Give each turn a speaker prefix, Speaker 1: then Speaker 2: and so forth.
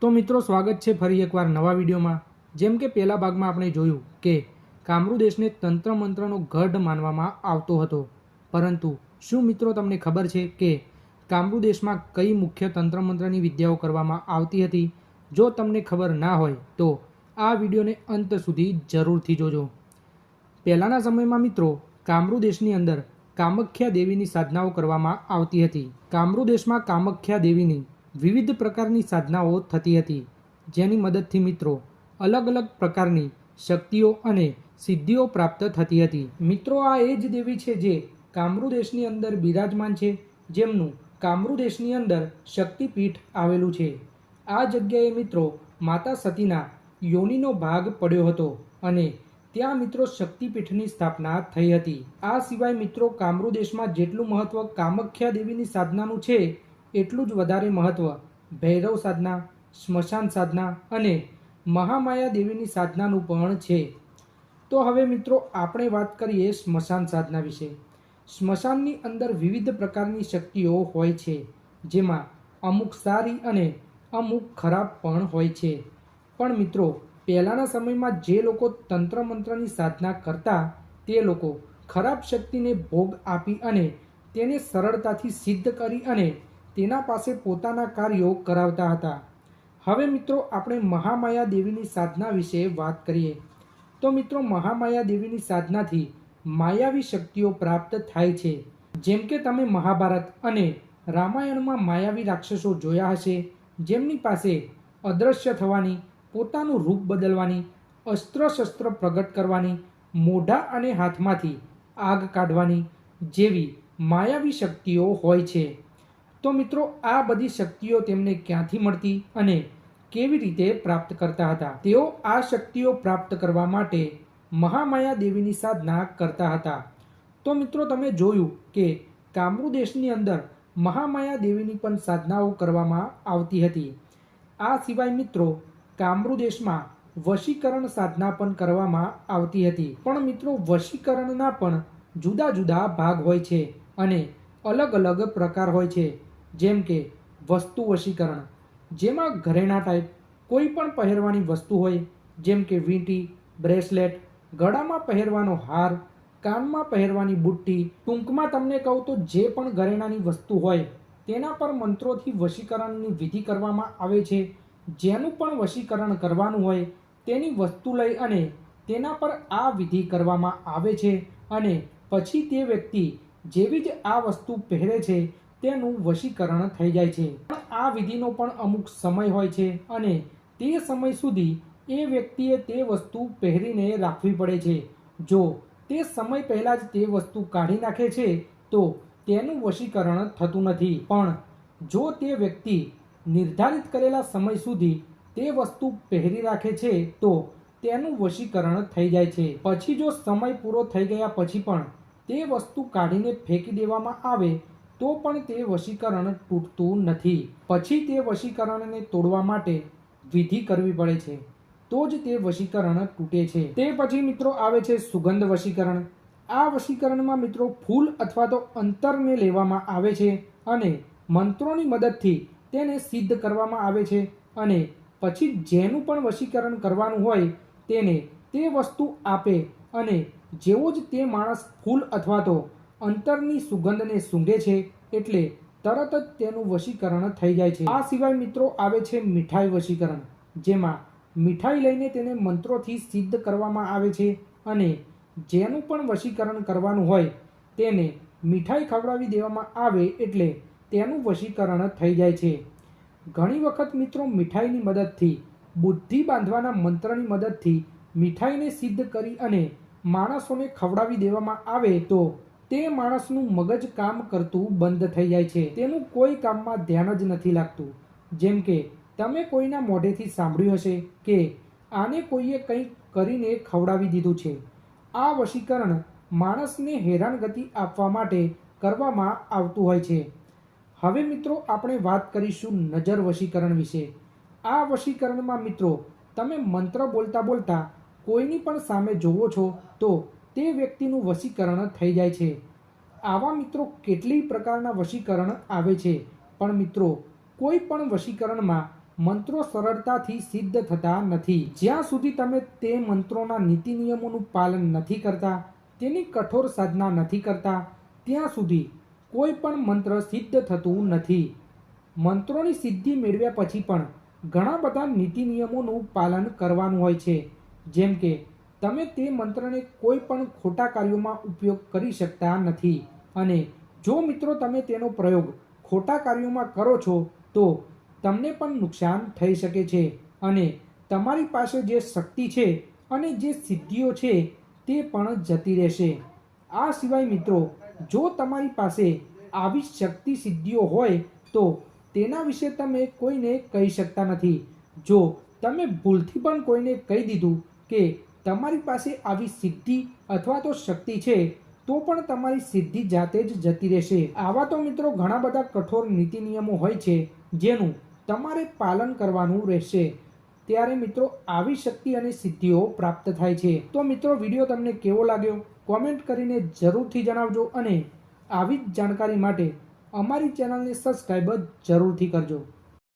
Speaker 1: તો મિત્રો, સ્વાગત છે ફરી એકવાર નવા વિડીયોમાં. જેમ કે પહેલા ભાગમાં આપણે જોયું કે કામરૂ દેશને તંત્ર મંત્રનો ગઢ માનવામાં આવતો હતો. પરંતુ શું મિત્રો તમને ખબર છે કે કામરૂ દેશમાં કઈ મુખ્ય તંત્ર મંત્રની વિદ્યાઓ કરવામાં આવતી હતી? જો તમને ખબર ના હોય, તો આ વિડીયોને અંત સુધી જરૂરથી જોજો. પહેલાંના સમયમાં મિત્રો, કામરૂ દેશની અંદર કામખ્યા દેવીની સાધનાઓ કરવામાં આવતી હતી. કામરૂ દેશમાં કામખ્યા દેવીની વિવિધ પ્રકારની સાધનાઓ થતી હતી, જેની મદદથી મિત્રો અલગ અલગ પ્રકારની શક્તિઓ અને સિદ્ધિઓ પ્રાપ્ત થતી હતી. મિત્રો, આ એ જ દેવી છે જે કામરૂ દેશની અંદર બિરાજમાન છે, જેમનું કામરૂ દેશની અંદર શક્તિપીઠ આવેલું છે. આ જગ્યાએ મિત્રો માતા સતીના યોનિનો ભાગ પડ્યો હતો અને ત્યાં મિત્રો શક્તિપીઠની સ્થાપના થઈ હતી. આ સિવાય મિત્રો કામરૂ દેશમાં જેટલું મહત્વ કામખ્યા દેવીની સાધનાનું છે એટલું જ વધારે મહત્વ ભૈરવ સાધના, સ્મશાન સાધના અને મહામાયા દેવીની સાધનાનું પણ છે. તો હવે મિત્રો આપણે વાત કરીએ સ્મશાન સાધના વિશે. સ્મશાનની અંદર વિવિધ પ્રકારની શક્તિઓ હોય છે, જેમાં અમુક સારી અને અમુક ખરાબ પણ હોય છે. પણ મિત્રો, પહેલાંના સમયમાં જે લોકો તંત્ર મંત્રની સાધના કરતા, તે લોકો ખરાબ શક્તિને ભોગ આપી અને તેને સરળતાથી સિદ્ધ કરી અને તેના પાસે પોતાના કાર્યો કરાવતા હતા. હવે મિત્રો, આપણે મહામાયા દેવીની સાધના વિશે વાત કરીએ. તો મિત્રો, મહામાયા દેવીની સાધનાથી માયાવી શક્તિઓ પ્રાપ્ત થાય છે. જેમ કે તમે મહાભારત અને રામાયણમાં માયાવી રાક્ષસો જોયા હશે, જેમની પાસે અદૃશ્ય થવાની, પોતાનું રૂપ બદલવાની અસ્ત્ર શસ્ત્ર પ્રગટ કરવાની, મોઢા અને હાથમાંથી આગ કાઢવાની જેવી માયાવી શક્તિઓ હોય છે. તો મિત્રો, આ બધી શક્તિઓ તેમને ક્યાંથી મળતી અને કેવી રીતે પ્રાપ્ત કરતા હતા? તેઓ આ શક્તિઓ પ્રાપ્ત કરવા માટે મહામાયા દેવીની સાધના કરતા હતા. તો મિત્રો, તમે જોયું કે કામરૂ દેશની અંદર મહામાયા દેવીની પણ સાધનાઓ કરવામાં આવતી હતી. આ સિવાય મિત્રો કામરૂ દેશમાં વશીકરણ સાધના પણ કરવામાં આવતી હતી. પણ મિત્રો, વશીકરણના પણ જુદા જુદા ભાગ હોય છે અને અલગ અલગ પ્રકાર હોય છે. જેમ કે વસ્તુ વશીકરણ, જેમાં ઘરેણા ટાઈપ કોઈ પણ પહેરવાની વસ્તુ હોય, જેમ કે વીંટી, બ્રેસલેટ, ગળામાં પહેરવાનો હાર, કાનમાં પહેરવાની બુટ્ટી, ટૂંકમાં તમને કહું તો જે પણ ઘરેણાની વસ્તુ હોય, તેના પર મંત્રોથી વશીકરણની વિધિ કરવામાં આવે છે. જેનું પણ વશીકરણ કરવાનું હોય, તેની વસ્તુ લઈ અને તેના પર આ વિધિ કરવામાં આવે છે અને પછી તે વ્યક્તિ જેવી જ આ વસ્તુ પહેરે છે તેનું વશીકરણ થઈ જાય છે. પણ આ વિધિનો પણ અમુક સમય હોય છે અને તે સમય સુધી એ વ્યક્તિએ તે વસ્તુ પહેરીને રાખવી પડે છે. જો તે સમય પહેલાં જ તે વસ્તુ કાઢી નાખે છે, તો તેનું વશીકરણ થતું નથી. પણ જો તે વ્યક્તિ નિર્ધારિત કરેલા સમય સુધી તે વસ્તુ પહેરી રાખે છે, તો તેનું વશીકરણ થઈ જાય છે. પછી જો સમય પૂરો થઈ ગયા પછી પણ તે વસ્તુ કાઢીને ફેંકી દેવામાં આવે તો પણ તે વશીકરણ તૂટતું નથી. પછી તે વશીકરણને તોડવા માટે વિધિ કરવી પડે છે. તો જ તે વશીકરણ તૂટે છે. તે પછી મિત્રો આવે છે સુગંધ વશીકરણ. આ વશીકરણમાં મિત્રો ફૂલ અથવા તો અંતરને લેવામાં આવે છે અને મંત્રોની મદદથી તેને સિદ્ધ કરવામાં આવે છે અને પછી જેનું પણ વશીકરણ કરવાનું હોય તેને તે વસ્તુ આપે અને જેવો જ તે માણસ ફૂલ અથવા તો અંતરની સુગંધને સૂંઘે છે એટલે તરત જ તેનું વશીકરણ થઈ જાય છે. આ સિવાય મિત્રો આવે છે મીઠાઈ વશીકરણ, જેમાં મીઠાઈ લઈને તેને મંત્રોથી સિદ્ધ કરવામાં આવે છે અને જેનું પણ વશીકરણ કરવાનું હોય તેને મીઠાઈ ખવડાવી દેવામાં આવે એટલે તેનું વશીકરણ થઈ જાય છે. ઘણી વખત મિત્રો મીઠાઈની મદદથી, બુદ્ધિ બાંધવાના મંત્રની મદદથી મીઠાઈને સિદ્ધ કરી અને માણસોને ખવડાવી દેવામાં આવે તો તે માણસનું મગજ કામ કરતું બંધ થઈ જાય છે. તેનું કોઈ કામમાં ધ્યાન જ નથી લાગતું. જેમ કે, તમે કોઈના મોઢેથી સાંભળ્યું હશે કે આને કોઈએ કંઈક કરીને ખવડાવી દીધું છે. આ વશીકરણ માણસને હેરાનગતિ આપવા માટે કરવામાં આવતું હોય છે. હવે મિત્રો, આપણે વાત કરીશું નજર વશીકરણ વિશે. આ વશીકરણમાં મિત્રો, તમે મંત્ર બોલતા બોલતા કોઈની પણ સામે જોવો છો તો તે વ્યક્તિનું વશીકરણ થઈ જાય છે. આવા મિત્રો કેટલી પ્રકારના વશીકરણ આવે છે? પણ મિત્રો, કોઈ પણ વશીકરણમાં મંત્રો સરળતાથી સિદ્ધ થતા નથી. જ્યાં સુધી તમે તે મંત્રોના નીતિ નિયમોનું પાલન નથી કરતા, તેની કઠોર સાધના નથી કરતા, ત્યાં સુધી કોઈ પણ મંત્ર સિદ્ધ થતું નથી. મંત્રોની સિદ્ધિ મેળવ્યા પછી પણ ઘણા બધા નીતિ નિયમોનું પાલન કરવાનું હોય છે. જેમ કે તમે તે મંત્રને કોઈ પણ ખોટા કાર્યોમાં ઉપયોગ કરી શકતા નથી. અને જો મિત્રો તમે તેનો પ્રયોગ ખોટા કાર્યોમાં કરો છો, તો તમને પણ નુકસાન થઈ શકે છે. અને તમારી પાસે જે શક્તિ છે અને જે સિદ્ધિઓ છે, તે પણ જતી રહેશે. આ સિવાય મિત્રો, જો તમારી પાસે આવી શક્તિ સિદ્ધિઓ હોય, તો તેના વિશે તમે કોઈને કહી શકતા નથી. જો તમે ભૂલથી પણ કોઈને કહી દીધું કે તમારી પાસે આવી સિદ્ધિ અથવા તો શક્તિ છે, તો પણ તમારી સિદ્ધિ જાતે જ જતી રહેશે. આવા તો મિત્રો ઘણા બધા કઠોર નીતિ નિયમો હોય છે, જેનું તમારે પાલન કરવાનું રહેશે. ત્યારે મિત્રો આવી શક્તિ અને સિદ્ધિઓ પ્રાપ્ત થાય છે. તો મિત્રો વીડિયો તમને કેવો લાગ્યો? કોમેન્ટ કરીને જરૂરથી જણાવજો અને આવી જ જાણકારી માટે અમારી ચેનલને સબસ્ક્રાઈબ જરૂરથી કરજો.